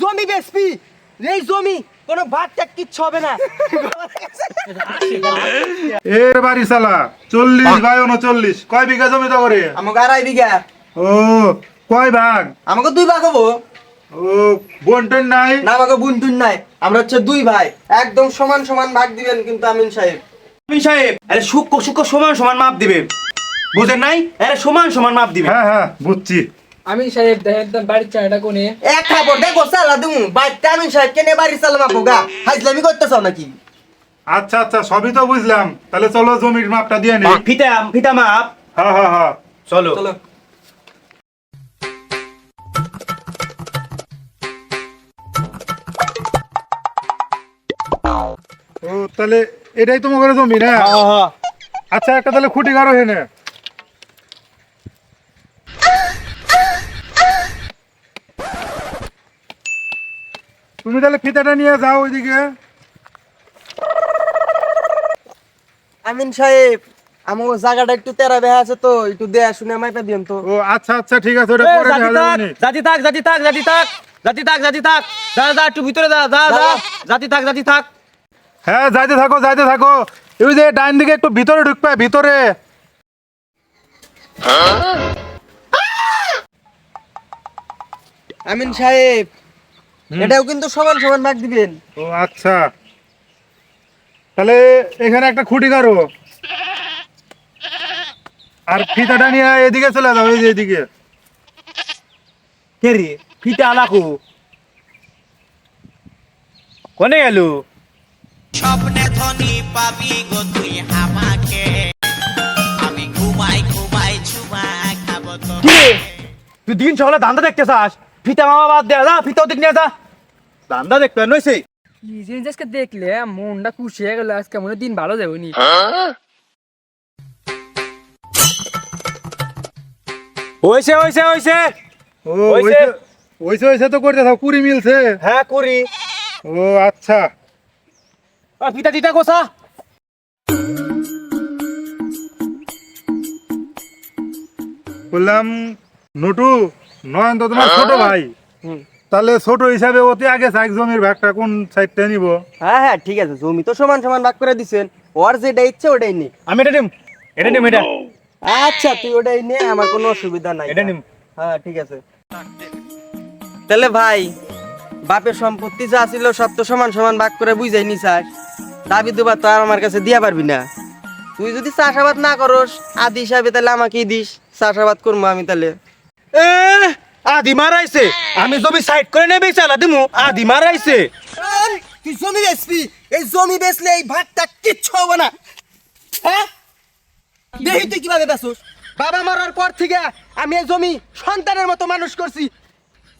জমি বেচবি। এই জমি কোনো ভাত টাক কিচ্ছু হবে না। এর বাড়ি সালা চল্লিশ বাই উনচল্লিশ। কয় বিঘা জমি তো করে? আমাকে আড়াই বিঘা। ও কয় ভাগ? আমাকে দুই ভাগ হব। ও বন্টন নাই? না আমাকে বুনটুন নাই। আমরা হচ্ছে দুই ভাই। একদম সমান সমান ভাগ দিবেন কিন্তু আমিন সাহেব। আমিন সাহেব আরে সূক্ষ্ম সূক্ষ্ম সমান সমান মাপ দিবেন বুঝেন নাই? আরে সমান সমান মাপ দিবেন হ্যাঁ হ্যাঁ বুঝছি। আমি সাহেব দেখেন তো বাড়ির চাটা কোনে? এক খাবার দেখো সালা দিমু। বাইতে আমিন সাহেব কেনে বাড়ি সালাম হাইজলামি করতেছ নাকি? আচ্ছা আচ্ছা সবই তো বুঝলাম। তাহলে চলো জমির মাপটা দিয়ে নি ফিতা ফিতা মাপ। হ্যাঁ হ্যাঁ হ্যাঁ চলো। চলো। ও তাহলে এটাই তোমার জমি না? আচ্ছা একটা তাহলে খুঁটি গাড়ো হেনে তুমি তাহলে ফিতাটা নিয়ে যাও ওইদিকে। আমিন সাহেব আমার জায়গাটা একটু তেরা বেহা আছে তো একটু দেয়া শুনে মাইপা দিন তো। ও আচ্ছা আচ্ছা ঠিক আছে ওটা পরে দেখা যাবে জাতি থাক জাতি থাক জাতি থাক জাতি থাক জাতি থাক। যা যা একটু ভিতরে যা যা যা জাতি থাক জাতি থাক। হ্যাঁ যাইতে থাকো যাইতে থাকো। ওই যে ডাইন দিকে একটু ভিতরে ঢুকবে ভিতরে। আমিন সাহেব এটাও কিন্তু সমান সমান ভাগ দিবেন। ও আচ্ছা। তাহলে এখানে একটা খুঁটি গাড়ো আর ফিতাটা নিয়ে এদিকে চলে যাও এই যে এদিকে। কে রে? ফিতা আলাকু কোনে গেল? স্বপ্নে ধনী পাবি গো তুই আমাকে। আমি ঘুমাই ঘুমাই চুমা খাব তো কি তুই দিন সকালে ধান্দা দেখতে চাস? ফিতা মামা বাদ দে যা ফিতাও দিক নিয়ে যা। ধান্দা দেখতে নইছে কি জিনিস আজকে দেখলে মনটা খুশি হয়ে গেল আজকে মনে দিন ভালো যাবে নি। হইছে হইছে হইছে। হইছে? ওইসে ওইসে ওইসে তো করতে থাকো কুড়ি মিলছে। হ্যাঁ করি ও আচ্ছা। আর ফিতা দিতা কোসা? বললাম নটু নয়ন তো তোমার ছোট ভাই। তাহলে ছোট হিসাবে অতি আগে সাইক জমির ভাগটা কোন সাইডটা নিব? হ্যাঁ হ্যাঁ ঠিক আছে। জমি তো সমান সমান ভাগ করে দিছেন। ওর যেটা ইচ্ছে ওটাই নে। আমি এটা নিম। এটা নিম এটা। আচ্ছা তুই ওটাই নে আমার কোনো অসুবিধা নাই। এটা নিম। হ্যাঁ ঠিক আছে। তাহলে ভাই বাপের সম্পত্তি যা ছিল সব তো সমান সমান ভাগ করে বুঝাই নি স্যার। দাবি দুবার তো আর আমার কাছে দিয়া পারবি না। তুই যদি চাষাবাদ না করস আদি হিসাবে তাহলে আমাকেই দিস। চাষাবাদ করব আমি তাহলে। এ আদি মারাইছে। আমি জমি সাইড করে নেবে চালা দিমু আদি মারাইছে। তুই জমি বেচবি? এই জমি বেচলে এই ভাতটা কিচ্ছু হবে না। হ্যাঁ? দেখি তুই কীভাবে বেচোস। বাবা মরার পর থেকে আমি এই জমি সন্তানের মতো মানুষ করছি।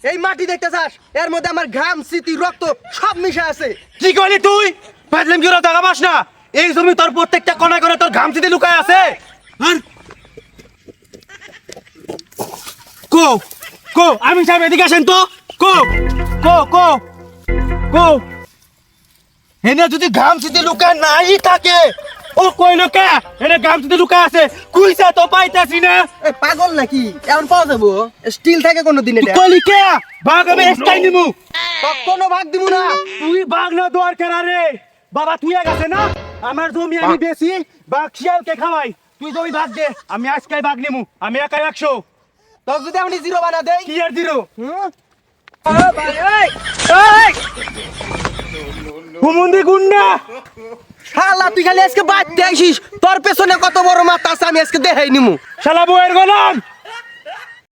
এই মাটি দেখতে চাস এর মধ্যে আমার ঘাম স্মৃতি রক্ত সব মিশে আছে। কি করলি তুই? বাদলাম কি ওরা টাকা পাস না? এই জমি তোর প্রত্যেকটা কোনা করে তোর ঘামচিতে লুকায় আছে। আর? কো কো আমি সাহেব এদিকে আসেন তো। কো কো কো কো। এনে যদি ঘামচিতে লুকায় নাই থাকে। ও কইলো কে এনে ঘামচিতে লুকায় আছে কুইসা তো পাইতাছি না। এ পাগল নাকি? এমন পাওয়া যাব? স্টিল থাকে কোনো দিনে তুই কইলি কে ভাগ আমি এক্সটাই নিমু। কোনো ভাগ দিব না। তুই বাঘ না দোয়ার কেনা রে? বাবা তুই গেছে না? আমার জমি আমি বেশি বাঘ শিয়ালকে খাওয়াই। তুই জমি ভাগ দে আমি আজকাই বাঘ নিমু আমি একাই একশো। তোর যদি আমি জিরো বানা দেই? কি আর জিরো? হুম? হুমুন্দি গুন্ডা! শালা তুই খালি আজকে বাদ আসিস তোর পেছনে কত বড় মাথা আছে আমি আজকে দেখাই নিমু। শালা বউয়ের গোলাম!